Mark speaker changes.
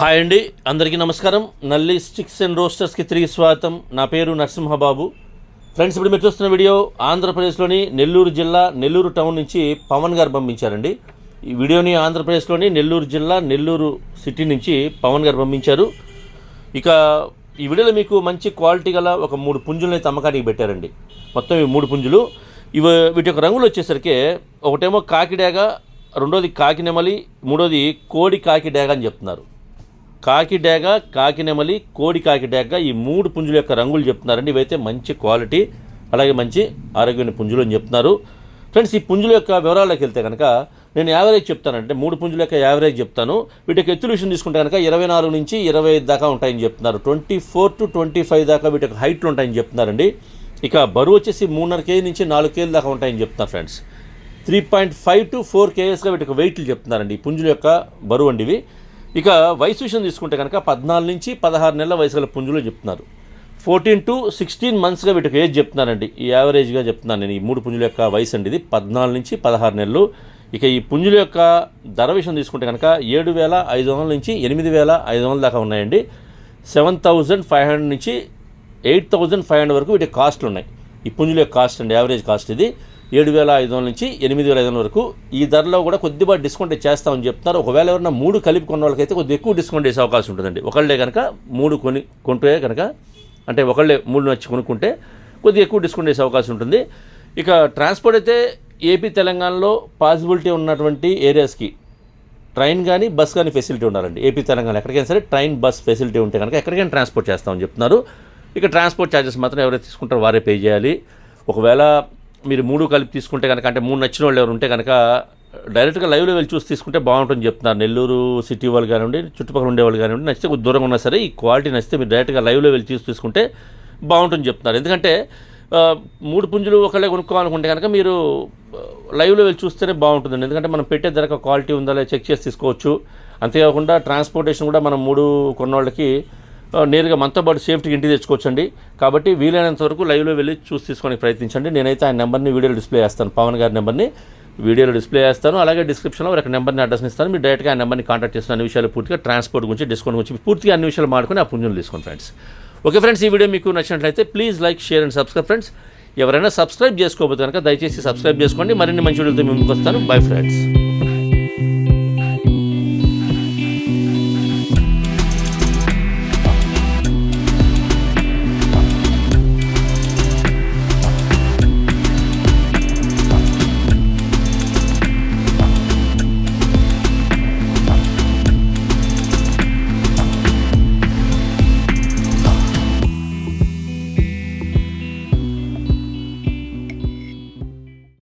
Speaker 1: Hi అండి అందరికీ నమస్కారం. నల్లి స్టిక్స్ అండ్ రోస్టర్స్కి తిరిగి స్వాగతం. నా పేరు నరసింహబాబు. ఫ్రెండ్స్ ఇప్పుడు మీరు చూస్తున్న వీడియో ఆంధ్రప్రదేశ్లోని నెల్లూరు జిల్లా నెల్లూరు టౌన్ నుంచి పవన్ గారు పంపించారండి. ఈ వీడియోని ఆంధ్రప్రదేశ్లోని నెల్లూరు జిల్లా నెల్లూరు సిటీ నుంచి పవన్ గారు పంపించారు. ఇక ఈ వీడియోలో మీకు మంచి క్వాలిటీ గల ఒక మూడు పుంజులని అమ్మకానికి పెట్టారండి. మొత్తం ఈ మూడు పుంజులు. ఇవి వీటి యొక్క రంగులు వచ్చేసరికి ఒకటేమో కాకిడాగా రెండోది కాకినెమలి మూడోది కోడి కాకి డేగ అని చెప్తున్నారు. కాకి డేగ కాకి నెమలి కోడి కాకి డేగ ఈ మూడు పుంజుల యొక్క రంగులు చెప్తున్నారండి. ఇవైతే మంచి క్వాలిటీ అలాగే మంచి ఆరోగ్యమైన పుంజులు అని చెప్తున్నారు. ఫ్రెండ్స్ ఈ పుంజుల యొక్క వివరాల్లోకి వెళ్తే కనుక నేను యావరేజ్ చెప్తానంటే మూడు పుంజుల యొక్క యావరేజ్ చెప్తాను. వీటి యొక్క విషయం తీసుకుంటే కనుక ఇరవై నాలుగు నుంచి ఇరవై ఐదు దాకా ఉంటాయని చెప్తున్నారు. Twenty four to twenty five దాకా వీటి యొక్క హైట్లు ఉంటాయని చెప్తున్నారండి. ఇక బరువు వచ్చేసి మూడున్నర కేజీ నుంచి నాలుగు కేజీల దాకా ఉంటాయని చెప్తున్నారు friends. Three point five to four కేఎస్గా వీటికి వెయిట్లు చెప్తున్నారండి. ఈ పుంజుల యొక్క బరువు అండి ఇవి. ఇక వయసు విషయం తీసుకుంటే కనుక పద్నాలుగు నుంచి పదహారు నెలల వయసు గల పుంజులు చెప్తున్నారు. ఫోర్టీన్ టు సిక్స్టీన్ మంత్స్గా వీటికి ఏజ్ చెప్తున్నారండి. ఈ యావరేజ్గా చెప్తున్నాను నేను ఈ మూడు పుంజుల యొక్క వయసు అండి ఇది. పద్నాలుగు నుంచి పదహారు నెలలు. ఇక ఈ పుంజుల యొక్క ధర విషయం తీసుకుంటే కనుక ఏడు వేల ఐదు వందల నుంచి ఎనిమిది వేల ఐదు వందల దాకా ఉన్నాయండి. సెవెన్ థౌజండ్ ఫైవ్ హండ్రెడ్ నుంచి ఎయిట్ థౌజండ్ ఫైవ్ హండ్రెడ్ వరకు వీటి కాస్ట్లు ఉన్నాయి. ఈ పుంజుల యొక్క కాస్ట్ అండి యావరేజ్ కాస్ట్ ఇది. ఏడు వేల ఐదు వందల నుంచి ఎనిమిది వేల ఐదు వందల వరకు ఈ ధరలో కూడా కొద్దిగా డిస్కౌంట్ చేస్తామని చెప్తున్నారు. ఒకవేళ ఎవరైనా మూడు కలిపి కొన్న వాళ్ళకైతే కొద్దిగా ఎక్కువ డిస్కౌంట్ చేసే అవకాశం ఉంటుందండి. ఒకళ్ళే కనుక మూడు కొని కొంటే కనుక అంటే ఒకళ్ళే మూడు నచ్చి కొనుక్కుంటే కొద్దిగా ఎక్కువ డిస్కౌంట్ చేసే అవకాశం ఉంటుంది. ఇక ట్రాన్స్పోర్ట్ అయితే ఏపీ తెలంగాణలో పాసిబిలిటీ ఉన్నటువంటి ఏరియాస్కి ట్రైన్ కానీ బస్ కానీ ఫెసిలిటీ ఉండాలండి. ఏపీ తెలంగాణ ఎక్కడికైనా సరే ట్రైన్ బస్ ఫెసిలిటీ ఉంటే కనుక ఎక్కడికైనా ట్రాన్స్పోర్ట్ చేస్తామని చెప్తున్నారు. ఇక ట్రాన్స్పోర్ట్ ఛార్జెస్ మాత్రం ఎవరైతే తీసుకుంటారో వారే పే చేయాలి. ఒకవేళ మీరు మూడు కలిపి తీసుకుంటే కనుక అంటే మూడు నచ్చిన వాళ్ళు ఎవరు ఉంటే కనుక డైరెక్ట్గా లైవ్లో వెళ్ళి చూసి తీసుకుంటే బాగుంటుందని చెప్తున్నారు. నెల్లూరు సిటీ వాళ్ళు కానివ్వండి చుట్టుపక్కల ఉండేవాళ్ళు కానివ్వండి నచ్చితే దూరంగా ఉన్నా సరే ఈ క్వాలిటీ నచ్చితే మీరు డైరెక్ట్గా లైవ్లో వెళ్ళి చూసి తీసుకుంటే బాగుంటుంది చెప్తున్నారు. ఎందుకంటే మూడు పుంజులు ఒకళ్ళే కొనుక్కోవాలనుకుంటే కనుక మీరు లైవ్లో వెళ్ళి చూస్తేనే బాగుంటుందండి. ఎందుకంటే మనం పెట్టే ధరకు క్వాలిటీ ఉందా లేదా చెక్ చేసి తీసుకోవచ్చు. అంతేకాకుండా ట్రాన్స్పోర్టేషన్ కూడా మనం మూడు కొన్న వాళ్ళకి నేరుగా మనతో పాటు సేఫ్టీకి ఇంటికి తెచ్చుకోవచ్చండి. కాబట్టి వీలైనంత వరకు లైవ్లో వెళ్ళి చూసి తీసుకోవడానికి ప్రయత్నించండి. నేనైతే ఆయన నెంబర్ని వీడియోలో డిస్ప్లే చేస్తాను. పవన్ గారి నెంబర్ని వీడియోలో డిస్ప్లే చేస్తాను. అలాగే డిస్క్రిప్షన్లో ఒక నెంబర్ని అడ్రస్ని ఇస్తాను. మీరు డైరెక్ట్గా ఆ నెంబర్ని కాంటాక్ట్ చేస్తున్న అన్ని విషయాలు పూర్తిగా ట్రాన్స్పోర్ట్ గురించి డిస్కౌంట్ గురించి పూర్తిగా అన్ని విషయాలు మాడుకొని ఆ పుణ్యం తీసుకోండి ఫ్రెండ్స్. ఓకే ఫ్రెండ్స్ ఈ వీడియో మీకు నచ్చినట్లయితే please like share and subscribe friends. ఎవరైనా సబ్స్క్రైబ్ చేసుకోకపోతే కనుక దయచేసి సబ్స్క్రైబ్ చేసుకోండి. మరిన్ని మంచి వీడియోతో మేము వస్తాను. Bye friends.